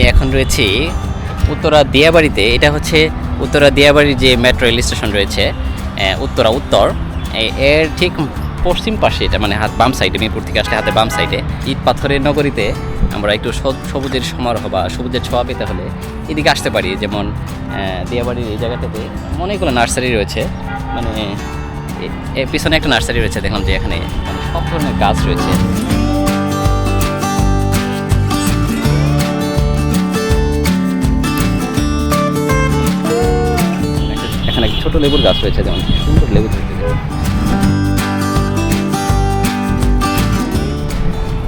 এখন রয়েছি উত্তরা দিয়াবাড়িতে। এটা হচ্ছে উত্তরা দিয়াবাড়ির যে মেট্রো রেল স্টেশন রয়েছে উত্তরা উত্তর। এর ঠিক পশ্চিম পাশে এটা মানে হাত বাম সাইডে মিরপুর থেকে আসলে হাতে বাম সাইডে ইট পাথরের নগরীতে আমরা একটু সব- সবুজের সমারোহ বা সবুজের ছোঁয়া পেতে হলে এদিকে আসতে পারি। যেমন দিয়াবাড়ির এই জায়গাটাতে অনেকগুলো নার্সারি রয়েছে। মানে পিছনে একটা নার্সারি রয়েছে, দেখলাম যে এখানে মানে সব ধরনের গাছ রয়েছে। ছোট লেবুর গাছ রয়েছে, যেমন সুন্দর লেবু ধরতে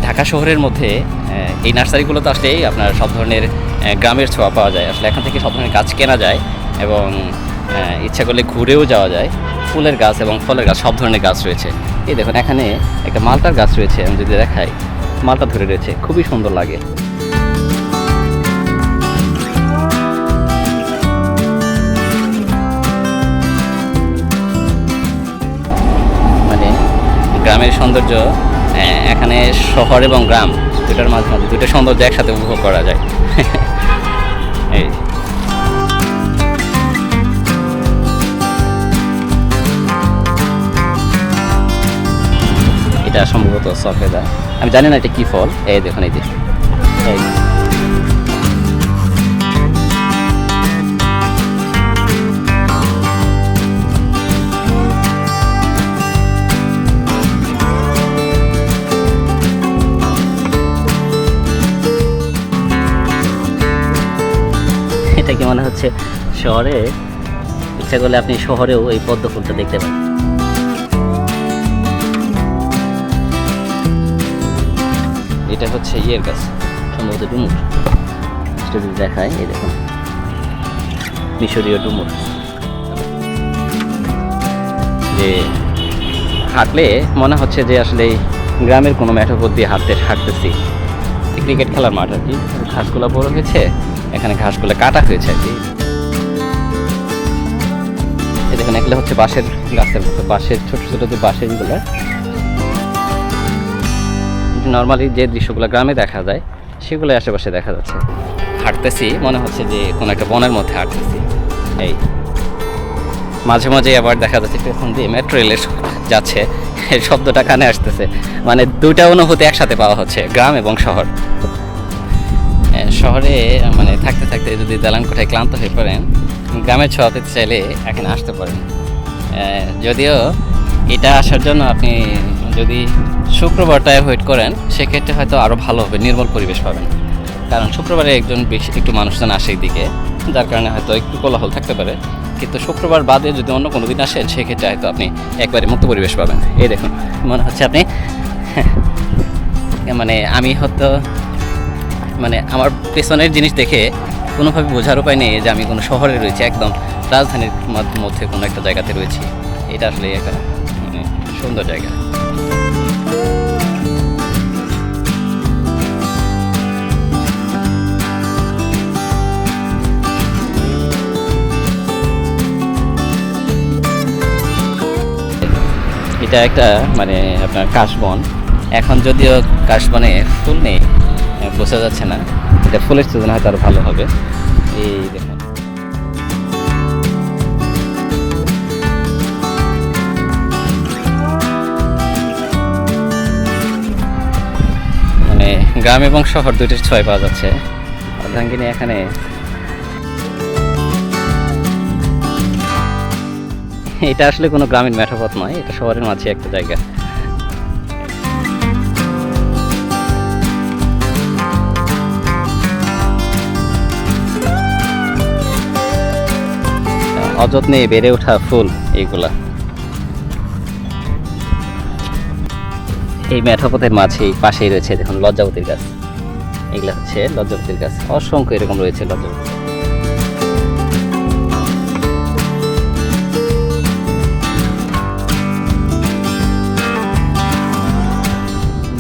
ঢাকা শহরের মধ্যে এই নার্সারিগুলো তো আসলেই আপনার সব ধরনের গ্রামের ছোঁয়া পাওয়া যায়। আসলে এখান থেকে সব ধরনের গাছ কেনা যায় এবং ইচ্ছা করলে ঘুরেও যাওয়া যায়। ফুলের গাছ এবং ফলের গাছ, সব ধরনের গাছ রয়েছে। এই দেখুন, এখানে একটা মালটার গাছ রয়েছে, আমি যদি দেখাই। মালটা ধরে রয়েছে, খুবই সুন্দর লাগে। গ্রামের সৌন্দর্য এখানে শহর এবং গ্রাম দুটার মাঝখানে মাঝে দুটো সৌন্দর্য একসাথে উপভোগ করা যায়। এই। এটা সম্ভবত সফেদা। আমি জানি না এটা কি ফল। এই দেখুন, এই যে। এই এটা কি মনে হচ্ছে শহরে? ইচ্ছা করলে আপনি শহরেও এই পদ্ম ফুলটা দেখতে পান এটা হচ্ছে ইয়ের গাছ, সম্ভবত ডুমুর। যদি দেখায় এই দেখুন। মিশরীয় ডুমুর। যে হাঁটলে মনে হচ্ছে যে আসলে গ্রামের কোনো মেঠোপথ দিয়ে হাঁটতে হাঁটতেছি। ক্রিকেট খেলার মাঠ আর কি। ঘাসগুলো বড় হয়েছে। এখানে ঘাসগুলো কাটা হয়েছে। আর কি দেখুন, এগুলো হচ্ছে বাঁশের গাছের মতো, বাঁশের ছোট ছোট যে বাঁশের নর্মালি যে দৃশ্যগুলো গ্রামে দেখা যায় সেগুলো আশেপাশে দেখা যাচ্ছে। হাঁটতেছি, মনে হচ্ছে যে কোনো একটা বনের মধ্যে হাঁটতেছি। এই মাঝে মাঝে আবার দেখা যাচ্ছে পেছন দিয়ে মেট্রো রেল যাচ্ছে শব্দটা কানে আসতেছে। মানে দুইটা অনুভূতি একসাথে পাওয়া হচ্ছে, গ্রাম এবং শহর। শহরে মানে থাকতে থাকতে যদি দালান কোঠায় ক্লান্ত হয়ে পড়েন গ্রামের ছোঁয়া পেতে চাইলে এখানে আসতে পারেন। যদিও এটা আসার জন্য আপনি যদি শুক্রবারটা অ্যাভয়েড করেন, সেক্ষেত্রে হয়তো আরও ভালো হবে, নির্মল পরিবেশ পাবেন। কারণ শুক্রবারে একজন বেশি, একটু মানুষজন আসে দিকে যার কারণে হয়তো একটু কোলাহল থাকতে পারে। কিন্তু শুক্রবার বাদে যদি অন্য কোনো দিন আসেন, সেক্ষেত্রে হয়তো আপনি একবারে মুক্ত পরিবেশ পাবেন। এই দেখুন, মনে হচ্ছে আপনি মানে আমি হয়তো মানে আমার পেছনের জিনিস দেখে কোনোভাবে বোঝার উপায় নেই যে আমি কোনো শহরে রয়েছি, একদম রাজধানীর মধ্যে কোনো একটা জায়গাতে রয়েছি। এটা আসলে একটা মানে সুন্দর জায়গা। এটা একটা মানে আপনার কাশবন। এখন যদিও কাশবনে ফুল নেই বোঝা যাচ্ছে না। এটা ফুলের সিজন হয়তো আরও ভালো হবে। এই দেখুন। মানে গ্রাম এবং শহর দুইটার ছয় পাওয়া যাচ্ছে। অর্ধাঙ্গিনী এখানে। এটা আসলে কোনো গ্রামীণ মেঠাপথ নয়, এটা শহরের মাঝে একটা জায়গা। অযত্নে বেড়ে ওঠা ফুল এইগুলা। এই মেঠাপথের মাঝে পাশেই রয়েছে দেখুন লজ্জাবতীর গাছ। এগুলা হচ্ছে লজ্জাবতীর গাছ। অসংখ্য এরকম রয়েছে লজ্জাবতী।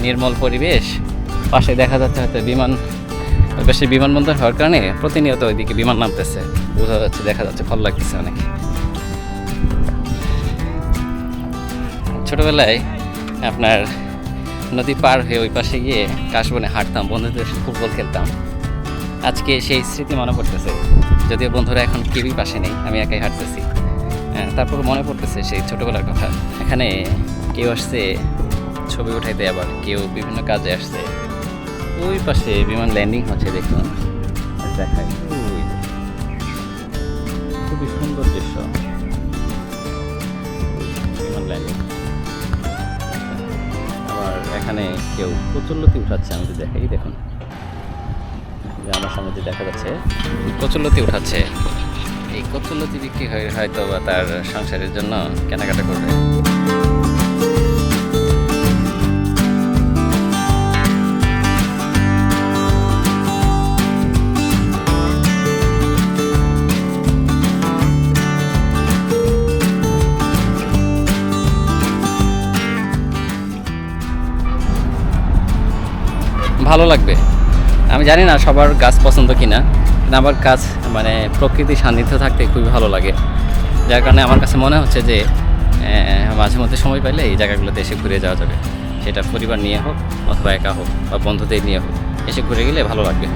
নির্মল পরিবেশ। পাশে দেখা যাচ্ছে হয়তো বিমান বেশি বিমানবন্দর হওয়ার কারণে প্রতিনিয়ত ওইদিকে বিমান নামতেছে। বোঝা যাচ্ছে, দেখা যাচ্ছে ভালো লাগতেছে অনেক। ছোটবেলায় আপনার নদী পার হয়ে ওই পাশে গিয়ে কাশবনে হাঁটতাম, বন্ধুদের ফুটবল খেলতাম। আজকে সেই স্মৃতি মনে পড়তেছে, যদিও বন্ধুরা এখন কেউই পাশে নেই, আমি একাই হাঁটতেছি। তারপর মনে পড়তেছে সেই ছোটোবেলার কথা। এখানে কেউ আসছে, ছবি উঠাইতে আবার, কেউ বিভিন্ন কাজে আসছে। ওই পাশে বিমান ল্যান্ডিং হচ্ছে, দেখুন। দেখায় খুবই সুন্দর দৃশ্য। বিমান ল্যান্ডিং আবার এখানে কেউ কচুল্লতি উঠাচ্ছে আমি দেখাই, দেখুন। আমার সামনে দেখা যাচ্ছে কচুল্লতি উঠাচ্ছে। এই কচুল্লতি বিক্রি হয়ে হয়তো বা তার সংসারের জন্য কেনাকাটা করবে। ভালো লাগবে। আমি জানি না সবার গাছ পছন্দ কিনা আমার গাছ মানে প্রকৃতি সান্নিধ্য থাকতে খুবই ভালো লাগে। যার কারণে আমার কাছে মনে হচ্ছে যে মাঝে মধ্যে সময় পাইলে এই জায়গাগুলোতে এসে ঘুরে যাওয়া যাবে। সেটা পরিবার নিয়ে হোক অথবা একা হোক বা বন্ধুদের নিয়ে হোক, এসে ঘুরে গেলে ভালো লাগবে।